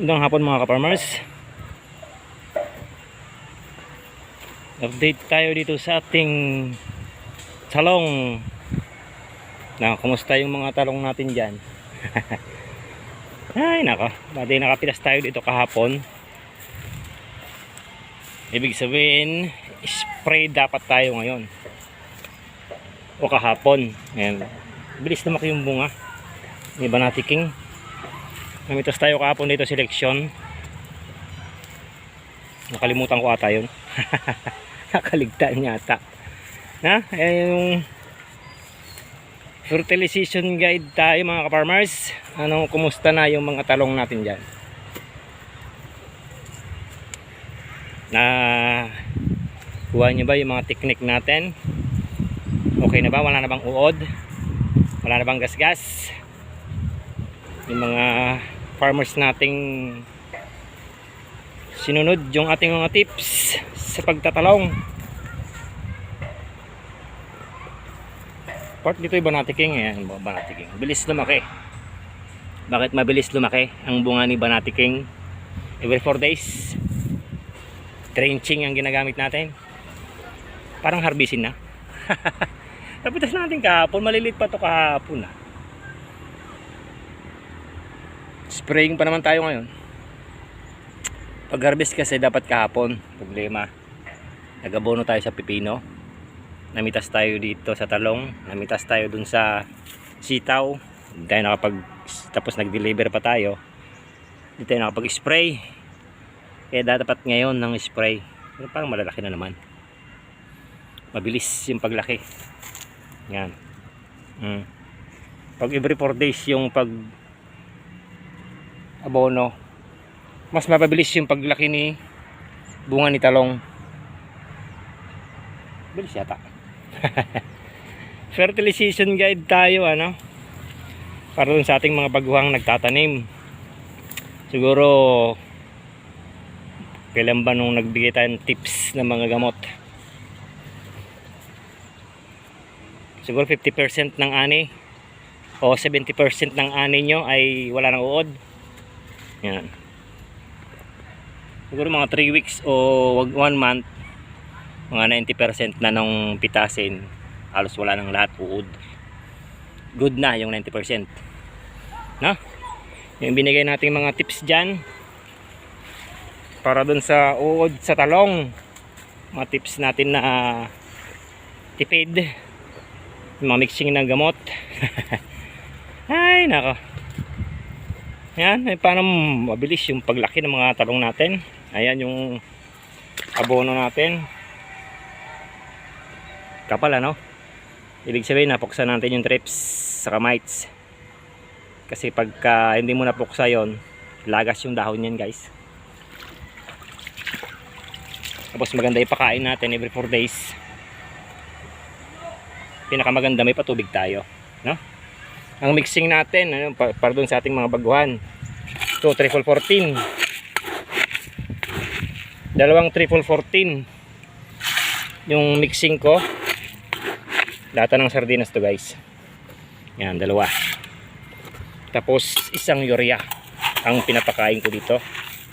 Magandang hapon mga kaparmers. Update tayo dito sa ating talong. Na, kumusta yung mga talong natin dyan? Ay, nako. Dati nakapilas tayo dito kahapon. Ibig sabihin, spray dapat tayo ngayon. O kahapon. Ayan. Bilis lumaki yung bunga. May banati king. Namitas tayo kahapon dito selection. Nakalimutan ko ata yun. Nakaligtaan yata. Na? Ayan yung fertilization guide tayo mga ka-farmers. Ano, kumusta na yung mga talong natin dyan? Na kuha nyo ba yung mga technique natin? Okay na ba? Wala na bang uod? Wala na bang gasgas? Yung mga farmers nating sinunod yung ating mga tips sa pagtatalong. Part dito yung banatiking. Ayan, banatiking. Bilis lumaki. Bakit mabilis lumaki ang bunga ni banatiking? Every 4 days. Drenching ang ginagamit natin. Parang harbisin na. Napitas natin kahapon. Malilit pa to kahapon ah. Spraying pa naman tayo ngayon. Pag harvest kasi dapat kahapon. Problema. Nagabono tayo sa pipino. Namitas tayo dito sa talong. Namitas tayo dun sa sitaw. Hindi nakapag tapos nag-deliver pa tayo. Hindi tayo nakapag-spray. Kaya dapat ngayon ng spray. Pero parang malalaki na naman. Mabilis yung paglaki. Yan. Mm. Pag every 4 days yung pag abono, mas mapabilis yung paglaki ni bunga ni talong. Bilis yata. Fertilization guide tayo ano. Para dun sa ating mga baguhang nagtatanim. Siguro kailan ba nung nagbigay tayo ng tips ng mga gamot? Siguro 50% ng ani o 70% ng ani nyo ay wala nang uod. Yan. Siguro mga 3 weeks o 1 month, mga 90% na nung pitasin, halos wala nang lahat uod. Good na yung 90%. No? Yung binigay nating mga tips dyan, para dun sa uod sa talong, mga tips natin na tipid, mga mixing ng gamot. Ay, nako. Yan, eh, paano mabilis yung paglaki ng mga talong natin. Ayan yung abono natin. Kapal ano? Ibig sabihin napuksa natin yung trips sa mites. Kasi pagka hindi mo napuksa yon lagas yung dahon yan guys. Tapos maganda ipakain natin every 4 days. Pinakamaganda may patubig tayo. No? Ang mixing natin, ano, pa- para dun sa ating mga baguhan. Ito, triple 14. Dalawang triple 14. Yung mixing ko. Lata ng sardinas to guys. Yan, dalawa. Tapos, isang urea. Ang pinapakain ko dito.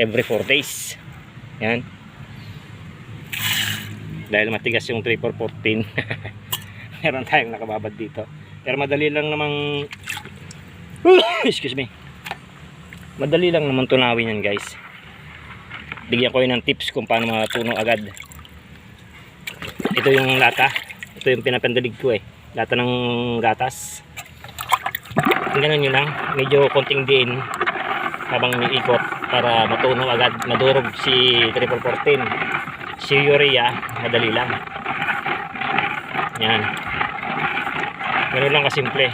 Every 4 days. Yan. Dahil matigas yung triple 14. Meron tayong nakababad dito. Pero madali lang namang excuse me. Madali lang naman tunawin yan guys. Bigyan ko yun ng tips kung paano matunaw agad. Ito yung lata. Ito yung pinapandalig ko eh. Lata ng gatas. Ganun yun lang. Medyo konting din habang iikot para matunaw agad. Madurog si triple 14. Si urea, madali lang. Yan. Ganun lang kasimple.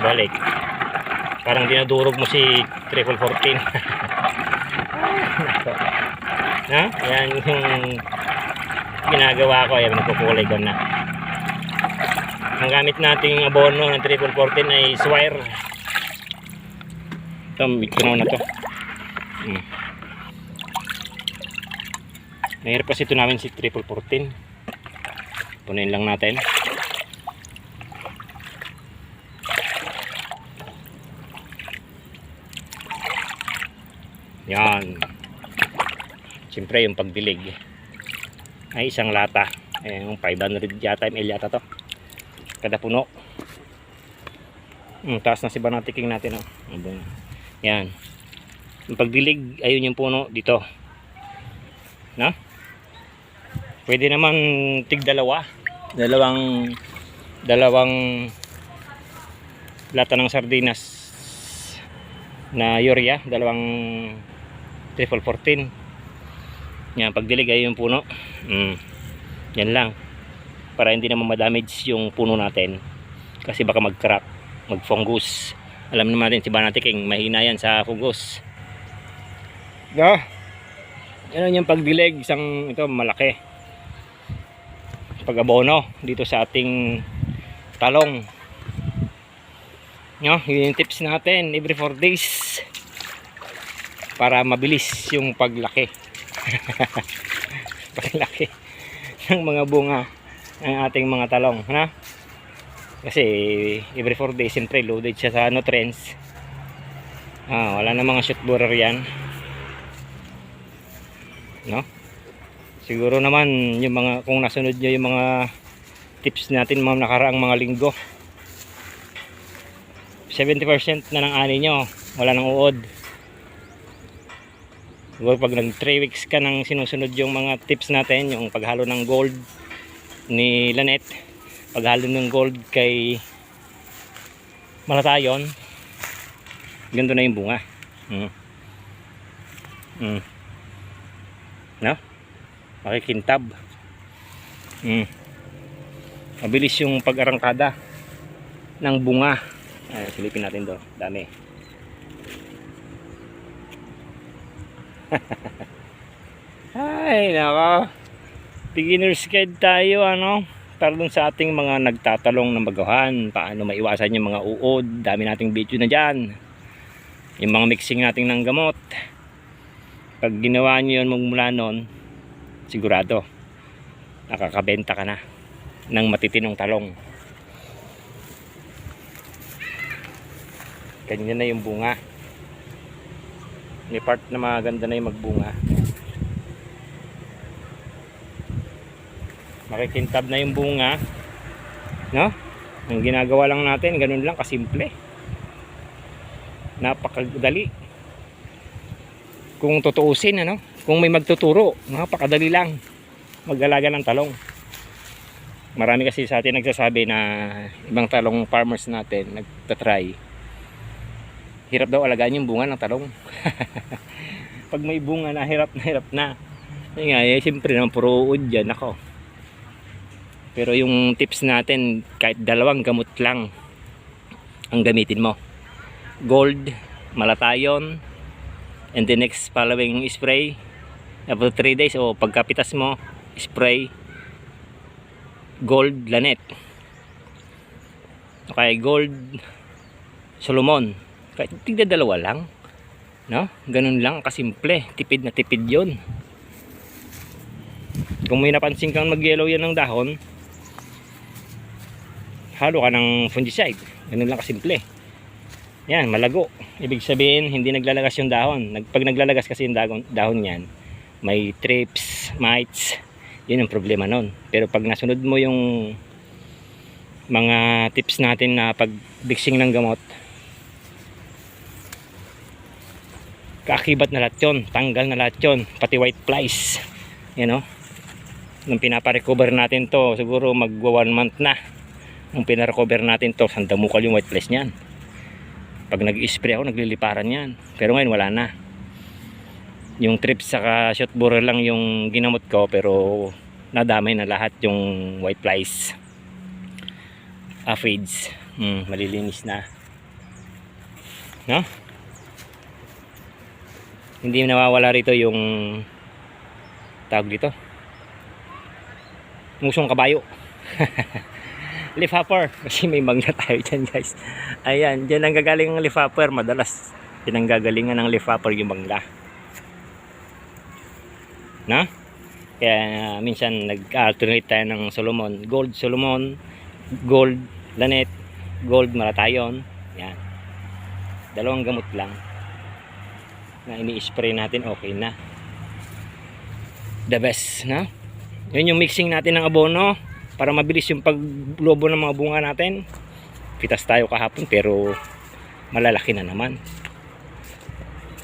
Balik. Parang dinadurog mo si triple 14. ha? Ayan yung ginagawa ko. Ayan, nagkukulay ko na. Ang gamit nating abono ng triple 14 ay swire. Ito, mikro na to. Hmm. Mahirap kasi ito namin si triple 14. Punin lang natin. Yan. Siyempre yung pagdilig. Ay isang lata. Ayan, yung 500 yata ml yata to. Kada puno. Hmm, taas na si Banati King natin. Oh. Yan. Yung pagdilig, ayun yung puno dito. Na? Pwede naman tig dalawa. Dalawang dalawang lata ng sardinas na urea, dalawang triple 14. Yan, pagdilig ay yung puno. Mm. Yan lang. Para hindi naman madamage yung puno natin. Kasi baka mag-crack, mag-fungus. Alam naman natin si Banati King, mahina yan sa fungus. Yeah. Yan yung pagdilig, isang ito malaki. Pag-abono dito sa ating talong. No, yun yung tips natin every 4 days para mabilis yung paglaki. paglaki ng mga bunga ng ating mga talong, na? Kasi every 4 days siyempre loaded siya sa nutrients. Ah, wala na mga shoot borer yan. No? Siguro naman yung mga kung nasunod niyo yung mga tips natin mga nakaraang mga linggo 70% na ng ani nyo wala nang uod siguro pag nag 3 weeks ka nang sinusunod yung mga tips natin yung paghalo ng gold ni Lanet paghalo ng gold kay Malatayon ganito na yung bunga mm. Mm. no? Makikintab mm. mabilis yung pag-arangkada ng bunga ay, silipin natin do. Dami. Ay, nako. Beginner's guide tayo, ano? Para dun sa ating mga nagtatalong ng bagahan. Paano maiwasan yung mga uod. Dami nating video na dyan. Yung mga mixing natin ng gamot. Pag ginawa nyo yun magmula nun, sigurado, nakakabenta ka na ng matitinong talong. ganyan na yung bunga. Ni part na maganda na yung magbunga. Makikintab na yung bunga. No? Ang ginagawa lang natin ganun lang kasimple. Napakadali. Kung tutuusin ano kung may magtuturo napakadali lang. Mag-alaga ng talong. Marami kasi sa atin nagsasabi na ibang talong farmers natin nagtatry. Hirap daw alagaan yung bunga ng talong. Pag may bunga na hirap na hirap na. Yun nga eh, siyempre naman puro uod dyan ako pero yung tips natin kahit dalawang gamot lang ang gamitin mo. Gold, malatayon and the next following spray after 3 days o pagkapitas mo spray gold lanet. Okay gold Solomon. Kahit tigda dalawa lang no? Ganun lang kasimple tipid na tipid yon kung may napansin kang mag yellow yan ng dahon halo ka ng fungicide. Ganun lang kasimple. Yan malago. Ibig sabihin hindi naglalagas yung dahon. Pag naglalagas kasi yung dahon, dahon yan may trips, mites yun ang problema nun. Pero pag nasunod mo yung mga tips natin na pag mixing ng gamot kaakibat na lahat yun tanggal na lahat yun pati white flies yan o nung pinaparecover natin to siguro magwa one month na. Nung pinarecover natin to sandamukal yung white flies nyan pag nag-spray ako nagliliparan yan. Pero ngayon wala na yung trips saka shot borer lang yung ginamot ko pero nadamay na lahat yung white flies. Aphids hmm, malilinis na. No? hindi nawawala rito yung tawag dito. Musong kabayo. Leaf hopper. Kasi may magna tayo dyan guys. Ayan dyan ang gagaling ng leaf hopper. Madalas dyan ang ng leaf hopper yung bangla na kaya minsan nag-alternate tayo ng Solomon. Gold Solomon. Gold lanet. Gold maratayon. Yan. Dalawang gamot lang na ini-spray natin okay na. The best na yun yung mixing natin ng abono para mabilis yung paglobo ng mga bunga natin. Pitas tayo kahapon pero malalaki na naman.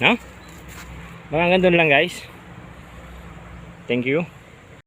No? mga doon lang guys thank you